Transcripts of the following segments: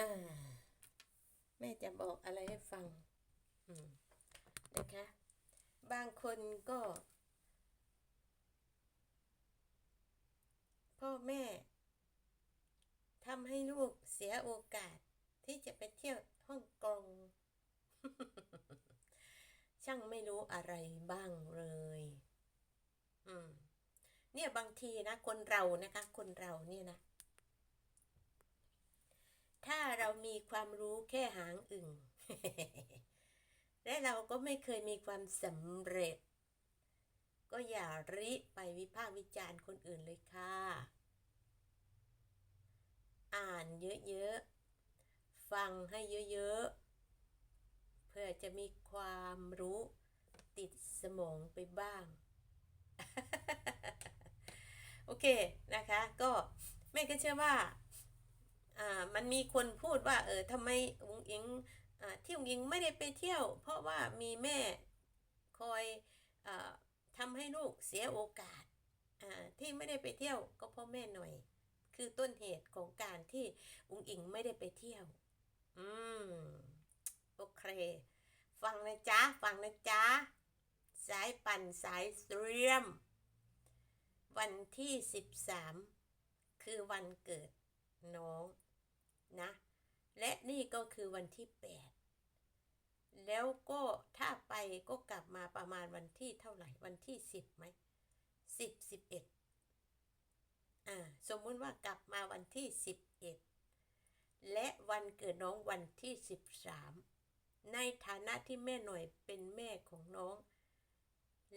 อ่า แม่จะบอกอะไรให้ฟังนะคะ บางคนก็ พ่อแม่ทำให้ลูกเสียโอกาสที่จะไปเที่ยวฮ่องกง ช่างไม่รู้อะไรบ้างเลย อืม เนี่ยบางทีนะ คนเรานะคะ คนเราเนี่ยนะ ถ้าเรามีความรู้แค่หางอึ่ง และเราก็ไม่เคยมีความสำเร็จ ก็อย่าริไปวิพากษ์วิจารณ์คนอื่นเลยค่ะ อ่านเยอะๆ ฟังให้เยอะๆ เพื่อจะมีความรู้ติดสมองไปบ้าง โอเคนะคะ ก็แม่ก็เชื่อว่าอ่า มันมีคนพูดว่าเออทำไมอุงอิงอ่าที่อุงอิงไม่ได้ไปเที่ยว เพราะว่ามีแม่คอยอ่าทำให้ลูกเสียโอกาสอ่าที่ไม่ได้ไปเที่ยวก็เพราะแม่หน่อย คือต้นเหตุของการที่อุงอิงไม่ได้ไปเที่ยว อืมโอเค ฟังนะจ๊ะ ฟังนะจ๊ะ สายปั่นสายสเตรียม วันที่ 13 คือวันเกิดน้อง นะ และนี่ก็คือวันที่ 8 แล้วก็ถ้าไปก็กลับมาประมาณวันที่เท่าไหร่ วันที่ 10ไหม10 11อ่า สมมุติว่ากลับมาวันที่11และวันเกิดน้องวันที่13ในฐานะที่แม่หน่อยเป็นแม่ของน้อง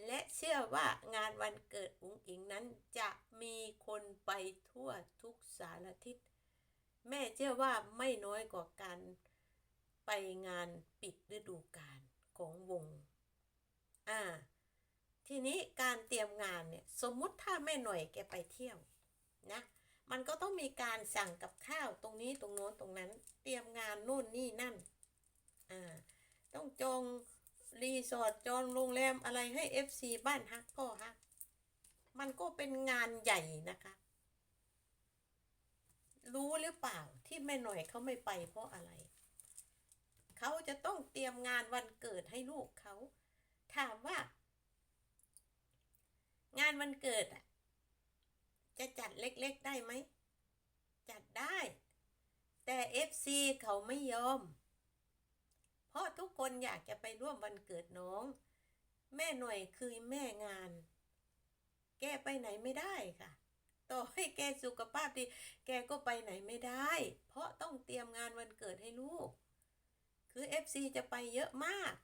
และเชื่อว่างานวันเกิดอุ๋งอิงนั้นจะมีคนไปทั่วทุกสารทิศ แม่เชื่อว่าไม่น้อยกว่าการไปงานปิดฤดูกาลของวง อ่า ทีนี้การเตรียมงานเนี่ยสมมุติถ้าแม่หน่อยแกไปเที่ยวนะ มันก็ต้องมีการสั่งกับข้าวตรงนี้ตรงโน้นตรงนั้น เตรียมงานนู่นนี่นั่น อ่า ต้องจองรีสอร์ทจองโรงแรมอะไรให้ FC บ้านฮักพ่อฮัก มันก็เป็นงานใหญ่นะคะ รู้หรือเปล่าที่แม่หน่อยเขาไม่ไปเพราะอะไร เขาจะต้องเตรียมงานวันเกิดให้ลูกเขา ถามว่า งานวันเกิดอะ จะจัดเล็กๆได้ไหม จัดได้ แต่ FC เขาไม่ยอม เพราะทุกคนอยากจะไปร่วมวันเกิดน้อง แม่หน่อยคือแม่งาน แกไปไหนไม่ได้ค่ะ ต่อให้แกสุขภาพดี แกก็ไปไหนไม่ได้ เพราะต้องเตรียมงานวันเกิดให้ลูก คือ FC จะไปเยอะมาก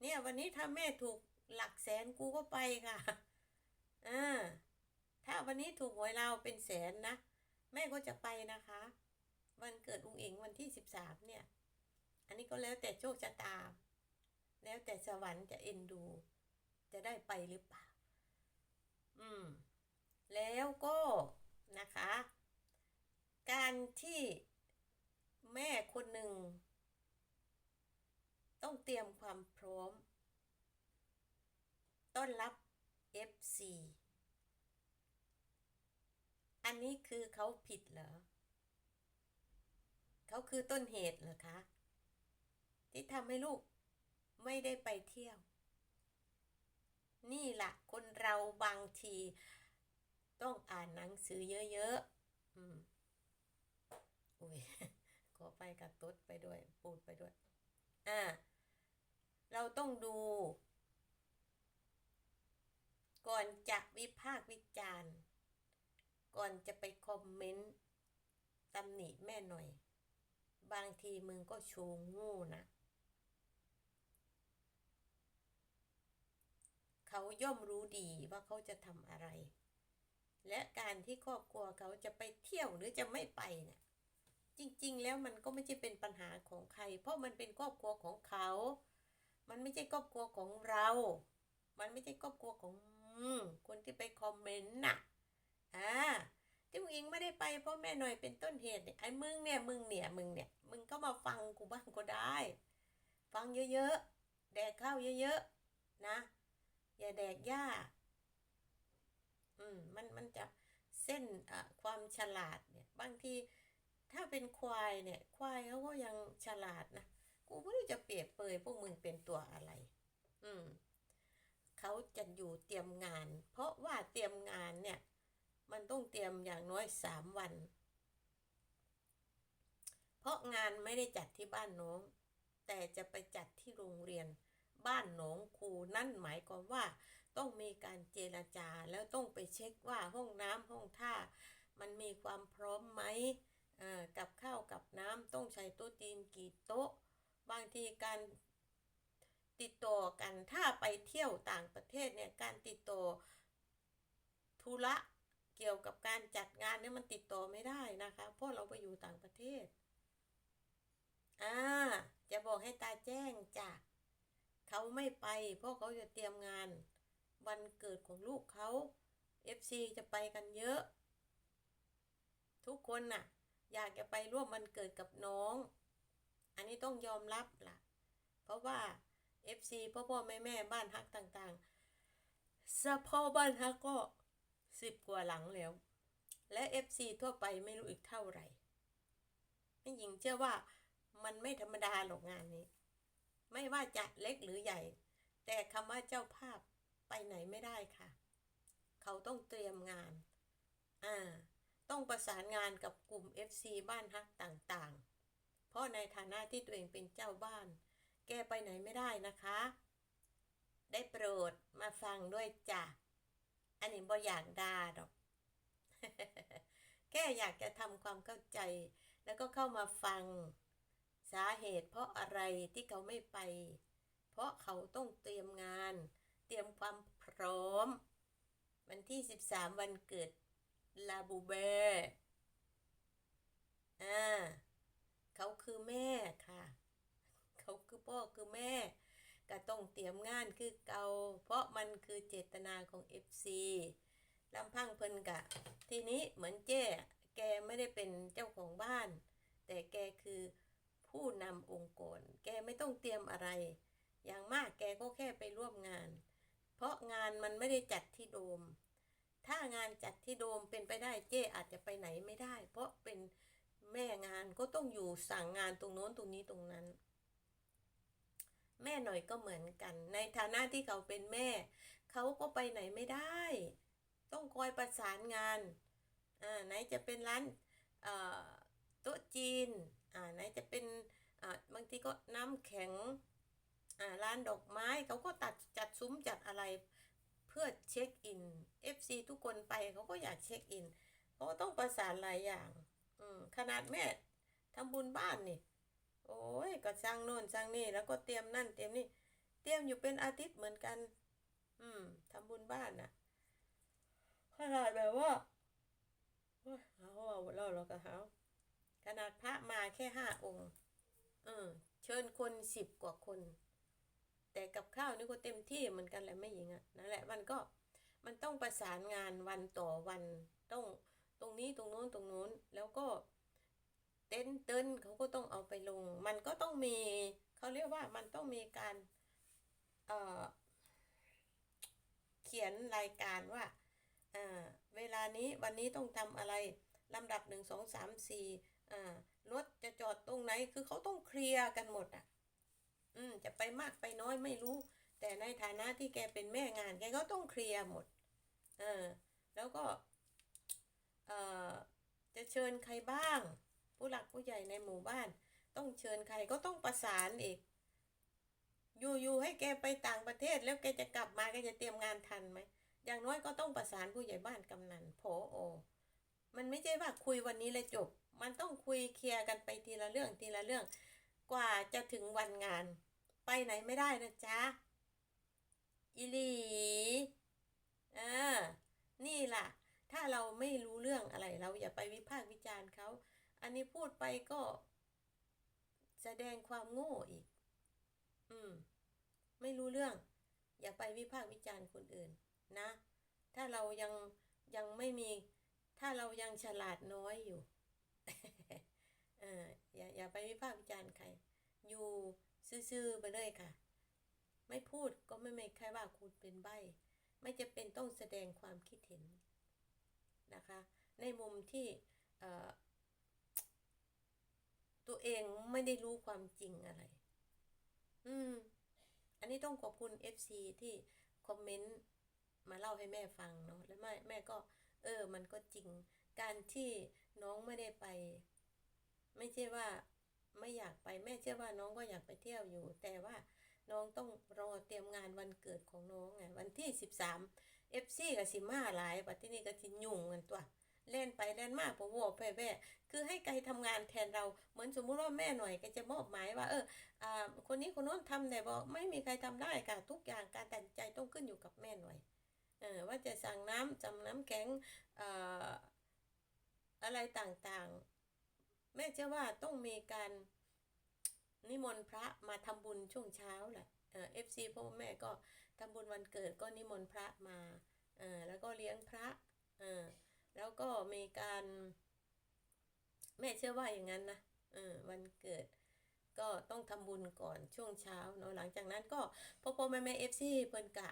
เนี่ยวันนี้ถ้าแม่ถูกหลักแสนกูก็ไปค่ะอ่าถ้าวันนี้ถูกหวยเราเป็นแสนนะ แม่ก็จะไปนะคะ วันเกิดอุงอิงวันที่สิบสามเนี่ย อันนี้ก็แล้วแต่โชคชะตา แล้วแต่สวรรค์จะเอ็นดู จะได้ไปหรือเปล่า อืม แล้วก็นะคะ การที่แม่คนหนึ่ง ต้องเตรียมความพร้อม ต้อนรับ FC อันนี้คือเขาผิดเหรอ เขาคือต้นเหตุเหรอคะ ที่ทำให้ลูกไม่ได้ไปเที่ยว นี่แหละคนเราบางที ต้องอ่านหนังสือเยอะๆ อืม อุ้ย ขอไปกับตุ๊ดไปด้วย ปูดไปด้วย อ่า เราต้องดู ก่อนจะวิพากษ์วิจารณ์ ก่อนจะไปคอมเมนต์ตำหนิแม่หน่อย บางทีมึงก็โชว์โง่นะ เขาย่อมรู้ดีว่าเขาจะทำอะไร และการที่ครอบครัวเขาจะไปเที่ยวหรือจะไม่ไปเนี่ยจริง ๆ แล้วมันก็ไม่ใช่เป็นปัญหาของใคร เพราะมันเป็นครอบครัวของเขา มันไม่ใช่ครอบครัวของเรา มันไม่ใช่ครอบครัวของคนที่ไปคอมเมนต์น่ะอ่าที่มึงเองไม่ได้ไปเพราะแม่หน่อยเป็นต้นเหตุเนี่ยไอ้มึงเนี่ยมึงเนี่ยมึงเนี่ยมึงก็มาฟังกูบ้างก็ได้ ฟังเยอะๆแดกข้าวเยอะๆนะ อย่าแดกหญ้า อืมมันมันจะเส้นอะความฉลาดเนี่ยบางทีถ้าเป็นควายเนี่ย ควายเขาก็ยังฉลาดนะกูไม่รู้จะเปรียบเปยพวกมึงเป็นตัวอะไร อืมเขาจะอยู่เตรียมงาน เพราะว่าเตรียมงานเนี่ย มันต้องเตรียมอย่างน้อยสามวัน เพราะงานไม่ได้จัดที่บ้านน้อง แต่จะไปจัดที่โรงเรียน บ้านหนองคูนั่นหมายความว่า ต้องมีการเจรจาแล้วต้องไปเช็คว่าห้องน้ำห้องท่า มันมีความพร้อมไหมอ่ากับข้าวกับน้ำต้องใช้โต๊ะจีนกี่โต๊ะ บางทีการติดต่อกันถ้าไปเที่ยวต่างประเทศเนี่ยการติดต่อธุระเกี่ยวกับการจัดงานเนี่ยมันติดต่อไม่ได้นะคะเพราะเราไปอยู่ต่างประเทศอ่าจะบอกให้ตาแจ้งจ้ะเขาไม่ไปเพราะเขาจะเตรียมงาน วันเกิดของลูกเขา FC จะไปกันเยอะ ทุกคนน่ะ อยากจะไปร่วมวันเกิดกับน้อง อันนี้ต้องยอมรับล่ะ เพราะว่า FC พ่อพ่อแม่แม่บ้านฮักต่างๆสะพ่อบ้านฮักก็สิบกว่าหลังแล้ว และ FC ทั่วไปไม่รู้อีกเท่าไหร่ไม่หญิงเชื่อว่ามันไม่ธรรมดาหรอกงานนี้ ไม่ว่าจะเล็กหรือใหญ่ แต่คำว่าเจ้าภาพ ไปไหนไม่ได้ค่ะ เขาต้องเตรียมงานอ่าต้องประสานงานกับกลุ่ม FC บ้านฮักต่างๆ เพราะในฐานะที่ตัวเองเป็นเจ้าบ้าน แกไปไหนไม่ได้นะคะ ได้โปรดมาฟังด้วยจ้ะ อันนี้บ่อยากด่าดอก แค่อยากจะทำความเข้าใจ แล้วก็เข้ามาฟังสาเหตุเพราะอะไรที่เขาไม่ไป เพราะเขาต้องเตรียมงาน รียมความพร้อม วันที่ 13 วันเกิดลาบูเบร์อ่าเขาคือแม่ค่ะ เขาคือพ่อคือแม่ ก็ต้องเตรียมงานคือเกาเพราะมันคือเจตนาของ FC ลำพังเพิ่นกะ ทีนี้เหมือนเจ้แกไม่ได้เป็นเจ้าของบ้าน แต่แกคือผู้นำองค์กร แกไม่ต้องเตรียมอะไร อย่างมากแกก็แค่ไปร่วมงาน ราะงานมันไม่ได้จัดที่โดม ถ้างานจัดที่โดมเป็นไปได้เจ้อาจจะไปไหนไม่ได้ เพราะเป็นแม่งานก็ต้องอยู่สั่งงานตรงโน้นตรงนี้ตรงนั้น แม่หน่อยก็เหมือนกัน ในฐานะที่เขาเป็นแม่ เขาก็ไปไหนไม่ได้ ต้องคอยประสานงานอ่าไหนจะเป็นร้านเอ่อโต๊ะจีนอ่าไหนจะเป็นอ่าบางทีก็น้ำแข็ง ร้านดอกไม้เขาก็ตัดจัดซุ้มจัดอะไรเพื่อเช็คอิน FC ทุกคนไปเขาก็อยากเช็คอินเขาก็ต้องประสานหลายอย่าง อืมขนาดแม่ทำบุญบ้านนี่ โอ้ยก็สร้างโน่นสร้างนี่แล้วก็เตรียมนั่นเตรียมนี่เตรียมอยู่เป็นอาทิตย์เหมือนกัน อืมทำบุญบ้านน่ะขนาดแบบว่าโอ้ยเอาเอาเราเราก็เอาขนาดพระมาแค่ห้าองค์ เออ เชิญคนสิบกว่าคน แต่กับข้าวนี่ก็เต็มที่เหมือนกันแหละแม่หญิงอะนั่นแหละมันก็มันต้องประสานงานวันต่อวันต้องตรงนี้ตรงโน้นตรงโน้นแล้วก็เต้นเต้นเขาก็ต้องเอาไปลง มันก็ต้องมีเขาเรียกว่ามันต้องมีการเอ่อเขียนรายการว่าอ่าเวลานี้วันนี้ต้องทำอะไรลำดับหนึ่งสองสามสี่อ่ารถจะจอดตรงไหนคือเขาต้องเคลียร์กันหมดอะ อืม จะไปมากไปน้อยไม่รู้ แต่ในฐานะที่แกเป็นแม่งาน แกก็ต้องเคลียร์หมด เออ แล้วก็ เอ่อ จะเชิญใครบ้าง ผู้หลักผู้ใหญ่ในหมู่บ้าน ต้องเชิญใครก็ต้องประสานอีก อยู่ๆให้แกไปต่างประเทศ แล้วแกจะกลับมาแกจะเตรียมงานทันไหม อย่างน้อยก็ต้องประสานผู้ใหญ่บ้านกำนันโผออมันไม่ใช่ว่าคุยวันนี้เลยจบ มันต้องคุยเคลียร์กันไปทีละเรื่องทีละเรื่อง กว่าจะถึงวันงาน ไปไหนไม่ได้นะจ๊ะอีหลีเอ่านี่ล่ะ ถ้าเราไม่รู้เรื่องอะไร เราอย่าไปวิพากษ์วิจารณ์เขาอันนี้พูดไปก็แสดงความโง่อีก อืม ไม่รู้เรื่อง อย่าไปวิพากษ์วิจารณ์คนอื่น นะ ถ้าเรายังยังไม่มี ถ้าเรายังฉลาดน้อยอยู่ เอออย่าอย่าไปวิพากษ์วิจารณ์ใคร อยู่ ซื่อๆไปเลยค่ะ ไม่พูดก็ไม่ไม่ใครว่าคุณเป็นใบ ไม่จะเป็นต้องแสดงความคิดเห็นนะคะ ในมุมที่เอ่อเองไม่ได้รู้ความจริงอะไร อืม อันนี้ต้องขอบคุณ FC ที่คอมเมนต์มาเล่าให้แม่ฟังเนาะ แล้วแม่แม่ก็ เออ มันก็จริง การที่น้องไม่ได้ไป ไม่ใช่ว่า ไม่อยากไปแม่เชื่อว่าน้องก็อยากไปเที่ยวอยู่ แต่ว่าน้องต้องรอเตรียมงานวันเกิดของน้องไงวันที่สิบสาม FC กับสิมาหลายบัดที่นี่ก็สิยุ่งกันตัว เล่นไปเล่นมาผมบอกไปแม่คือให้ไกลทำงานแทนเราเหมือนสมมุติว่าแม่หน่อยก็จะมอบหมายว่า เอออ่าคนนี้คนโน้นทำแต่บอกไม่มีใครทำได้ค่ะทุกอย่างการตัดใจต้องขึ้นอยู่กับแม่หน่อยเออว่าจะสั่งน้ำจำน้ำแข็งอ่ออะไรต่างๆ แม่เชื่อว่าต้องมีการนิมนต์พระมาทำบุญช่วงเช้าแหละเออฟซีพ่อแม่ก็ทำบุญวันเกิดก็นิมนต์พระมาเออแล้วก็เลี้ยงพระเออแล้วก็มีการ แม่เชื่อว่าอย่างนั้นนะเออวันเกิดก็ต้องทำบุญก่อนช่วงเช้าเนาะหลังจากนั้นก็พ่อพ่อแม่แม่เอฟซีเพิ่นกะ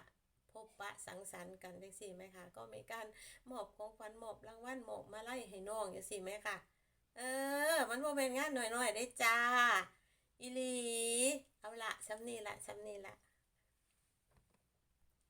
พบปะสังสรรค์กันได้สิไหมคะก็มีการมอบของขวัญมอบรางวัลมอบมาไล่ให้น้องอย่างสิไหมคะ เออ มันโมเป็นงานหน่อยๆได้จ้า อีหลี เอาละซ้ำนี่ละซ้ำนี่ละ